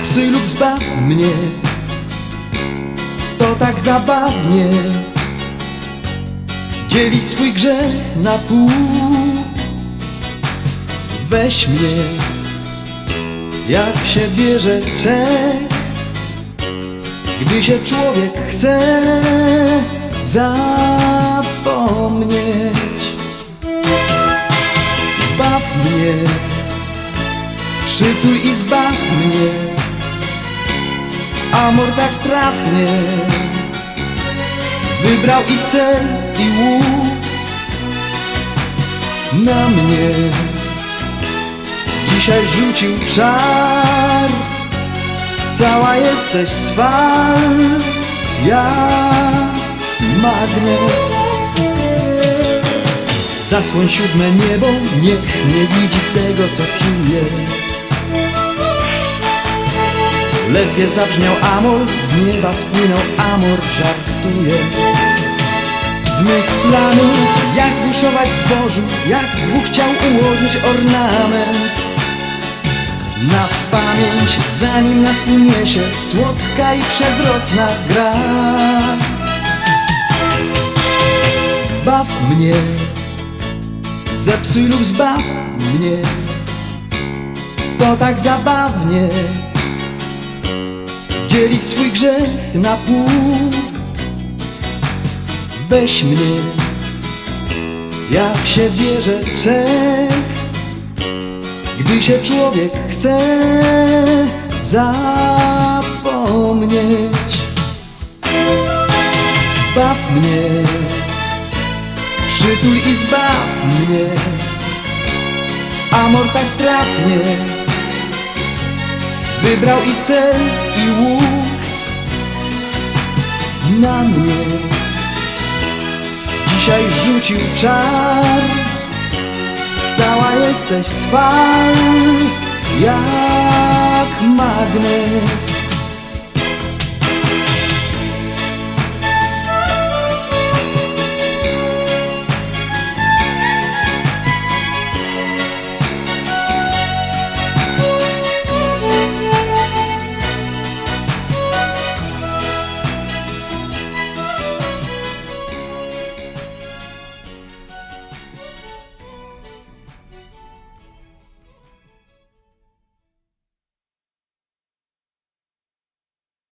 Zepsuj lub zbaw mnie. To tak zabawnie Dzielić swój grzech na pół. Weź mnie Jak się bierze czek Gdy się człowiek chce Zapomnieć. Baw mnie Przytul i zbaw mnie Amor tak trafnie Wybrał i cel i łuk Na mnie. Dzisiaj rzucił czar Cała jesteś swal Jak magnes. Zasłoń siódme niebo Niech nie widzi tego co czuję Ledwie zabrzmiał amor Z nieba spłynął amor Żartuje. Z mych planów Jak buszować zbożu Jak z dwóch ciał ułożyć ornament. Na pamięć Zanim nas uniesie Słodka i przewrotna gra. Baw mnie Zepsuj lub zbaw mnie. To tak zabawnie Dzielić swój grzech na pół. Weź mnie Jak się bierze czek Gdy się człowiek chce Zapomnieć. Baw mnie Przytul i zbaw mnie. Amor tak trafnie Wybrał i cel i łuk Na mnie. Dzisiaj rzucił czar Cała jesteś swal Jak magnes